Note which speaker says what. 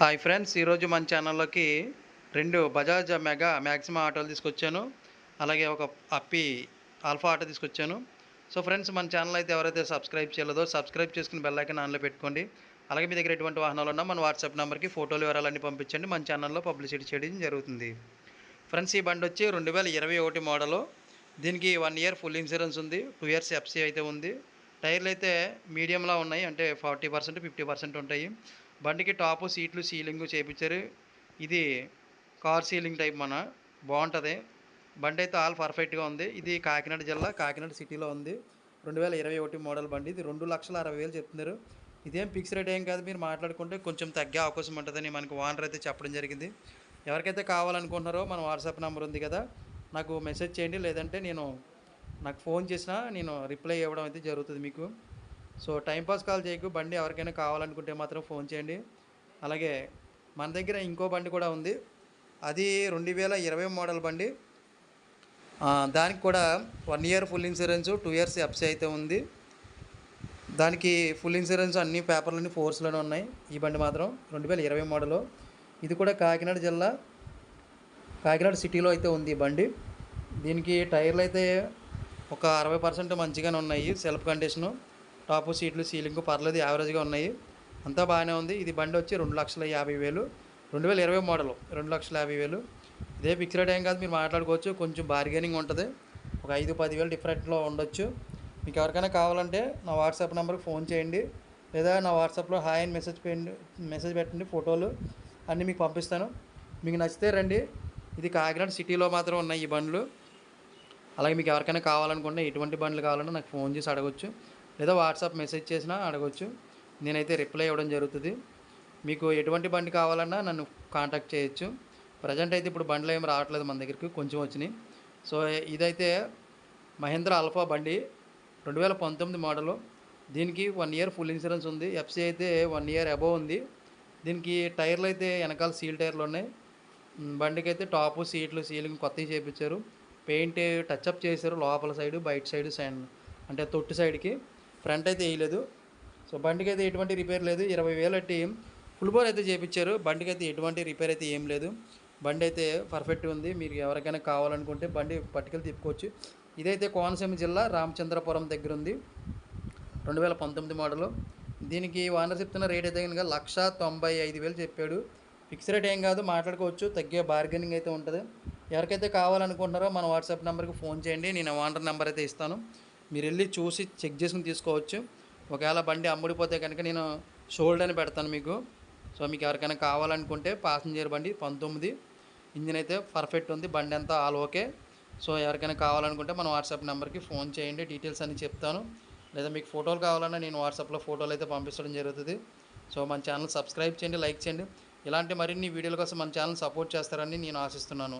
Speaker 1: Hi friends ఈరోజు మన ఛానల్లోకి రెండు బజాజ్ మెగా మ్యాక్సిమం ఆటోలు తీసుకొచ్చాను. అలాగే ఒక అప్పి ఆల్ఫా ఆటో తీసుకొచ్చాను. సో ఫ్రెండ్స్ మన ఛానల్ అయితే ఎవరైతే సబ్స్క్రైబ్ చేయలేదో సబ్స్క్రైబ్ చేసుకుని బెల్లైకన్ ఆన్లో పెట్టుకోండి. అలాగే మీ దగ్గర ఎటువంటి వాహనాలు ఉన్నా మన వాట్సాప్ నెంబర్కి ఫోటోలు వివరాలన్నీ పంపించండి. మన ఛానల్లో పబ్లిసిటీ చేయడం జరుగుతుంది. ఫ్రెండ్స్ ఈ బండి వచ్చి రెండు వేల ఇరవై ఒకటి మోడలు. దీనికి వన్ ఇయర్ ఫుల్ ఇన్సూరెన్స్ ఉంది. టూ ఇయర్స్ ఎఫ్సీ అయితే ఉంది. టైర్లు అయితే మీడియంలో ఉన్నాయి. అంటే ఫార్టీ పర్సెంట్ ఫిఫ్టీ పర్సెంట్ ఉంటాయి. బండికి టాపు సీట్లు సీలింగ్ చేయించారు ఇది కార్ సీలింగ్ టైప్ మన బాగుంటుంది. బండి అయితే ఆల్ పర్ఫెక్ట్గా ఉంది. ఇది కాకినాడ జిల్లా కాకినాడ సిటీలో ఉంది. రెండు వేల ఇరవై ఒకటి మోడల్ బండి ఇది. రెండు లక్షల అరవై వేలు చెప్తున్నారు. ఇదేం ఫిక్స్ రేట్ ఏం కాదు మీరు మాట్లాడుకుంటే కొంచెం తగ్గే అవకాశం ఉంటుందని మనకు ఓనర్ అయితే చెప్పడం జరిగింది. ఎవరికైతే కావాలనుకుంటున్నారో మన వాట్సాప్ నెంబర్ ఉంది కదా నాకు మెసేజ్ చేయండి. లేదంటే నేను నాకు ఫోన్ చేసినా నేను రిప్లై ఇవ్వడం అయితే జరుగుతుంది మీకు. సో టైంపాస్ కాల్ చేయకు బండి ఎవరికైనా కావాలనుకుంటే మాత్రం ఫోన్ చేయండి. అలాగే మన దగ్గర ఇంకో బండి కూడా ఉంది. అది రెండు వేల ఇరవై మోడల్ బండి. దానికి కూడా one year full insurance two years FC అయితే ఉంది. దానికి ఫుల్ ఇన్సూరెన్స్ అన్ని పేపర్లన్నీ ఫోర్స్లోనే ఉన్నాయి ఈ బండి మాత్రం రెండు వేల ఇరవై మోడలు. ఇది కూడా కాకినాడ జిల్లా కాకినాడ సిటీలో అయితే ఉంది ఈ బండి. దీనికి టైర్లు అయితే ఒక అరవై పర్సెంట్ మంచిగానే ఉన్నాయి సెల్ఫ్ కండిషను. టాపు సీట్లు సీలింగ్ పర్లేదు యావరేజ్గా ఉన్నాయి. అంతా బాగానే ఉంది. ఇది బండి వచ్చి రెండు లక్షల యాభై వేలు. రెండు వేల ఇరవై మోడల్ రెండు లక్షల యాభై వేలు. ఇదే ఫిక్స్డ్ రేట్ ఏం కాదు మీరు మాట్లాడుకోవచ్చు. కొంచెం బార్గెనింగ్ ఉంటుంది. ఒక ఐదు పదివేలు డిఫరెంట్లో ఉండొచ్చు. మీకు ఎవరికైనా కావాలంటే నా వాట్సాప్ నెంబర్కి ఫోన్ చేయండి. లేదా నా వాట్సాప్లో హాయ్ అని మెసేజ్ పెండి మెసేజ్ పెట్టండి ఫోటోలు అన్నీ మీకు పంపిస్తాను. మీకు నచ్చితే రండి. ఇది కాకినాడ సిటీలో మాత్రం ఉన్నాయి ఈ బండ్లు. అలాగే మీకు ఎవరికైనా కావాలనుకుంటే ఎటువంటి బండ్లు కావాలన్నా నాకు ఫోన్ చేసి అడగొచ్చు. లేదా వాట్సాప్ మెసేజ్ చేసినా అడగొచ్చు. నేనైతే రిప్లై ఇవ్వడం జరుగుతుంది. మీకు ఎటువంటి బండి కావాలన్నా నన్ను కాంటాక్ట్ చేయొచ్చు. ప్రజెంట్ అయితే ఇప్పుడు బండ్లు ఏం రావట్లేదు మన దగ్గరికి కొంచెం వచ్చినాయి. సో ఇదైతే మహేంద్ర అల్ఫా బండి రెండు వేల పంతొమ్మిది మోడలు. దీనికి వన్ ఇయర్ ఫుల్ ఇన్సూరెన్స్ ఉంది. ఎఫ్సీ అయితే వన్ ఇయర్ అబోవ్ ఉంది. దీనికి టైర్లు అయితే వెనకాల సీల్ టైర్లు ఉన్నాయి. బండికి అయితే టాపు సీట్లు సీలింగ్ కొత్తవి చేయించారు పెయింట్ టచ్అప్ చేశారు లోపల సైడ్ బయట సైడ్ సైడ్ అంటే తొట్టు సైడ్కి. ఫ్రంట్ అయితే వేయలేదు. సో బండికి అయితే ఎటువంటి రిపేర్ లేదు. ఇరవై వేలు అట్టి ఫుల్ బోర్ అయితే చేయించారు బండికి అయితే ఎటువంటి రిపేర్ అయితే ఏం లేదు. బండి అయితే పర్ఫెక్ట్ ఉంది. మీరు ఎవరికైనా కావాలనుకుంటే బండి పట్టుకెళ్ళి తిప్పుకోవచ్చు. ఇదైతే కోనసీమ జిల్లా రామచంద్రపురం దగ్గర ఉంది. రెండు వేల పంతొమ్మిది మోడలు. దీనికి ఓనర్ చెప్తున్న రేట్ అయితే కనుక లక్ష తొంభై ఐదు వేలు చెప్పాడు. ఫిక్స్ రేట్ ఏం కాదు మాట్లాడుకోవచ్చు. తగ్గే బార్గెనింగ్ అయితే ఉంటుంది. ఎవరికైతే కావాలనుకుంటున్నారో మన వాట్సాప్ నెంబర్కి ఫోన్ చేయండి. నేను ఓనర్ నెంబర్ అయితే ఇస్తాను. మీరు వెళ్ళి చూసి చెక్ చేసుకుని తీసుకోవచ్చు. ఒకవేళ బండి అమ్ముడిపోతే కనుక నేను షోల్డ్ అని పెడతాను మీకు. సో మీకు ఎవరికైనా కావాలనుకుంటే పాసింజర్ బండి పంతొమ్మిది. ఇంజిన్ అయితే పర్ఫెక్ట్ ఉంది. బండి అంతా ఆల్ ఓకే. సో ఎవరికైనా కావాలనుకుంటే మన వాట్సాప్ నెంబర్కి ఫోన్ చేయండి. డీటెయిల్స్ అన్ని చెప్తాను. లేదా మీకు ఫోటోలు కావాలన్నా నేను వాట్సాప్లో ఫోటోలు అయితే పంపించడం జరుగుతుంది. సో మన ఛానల్ సబ్స్క్రైబ్ చేయండి లైక్ చేయండి. ఇలాంటి మరిన్ని వీడియోల కోసం మన ఛానల్ సపోర్ట్ చేస్తారని నేను ఆశిస్తున్నాను.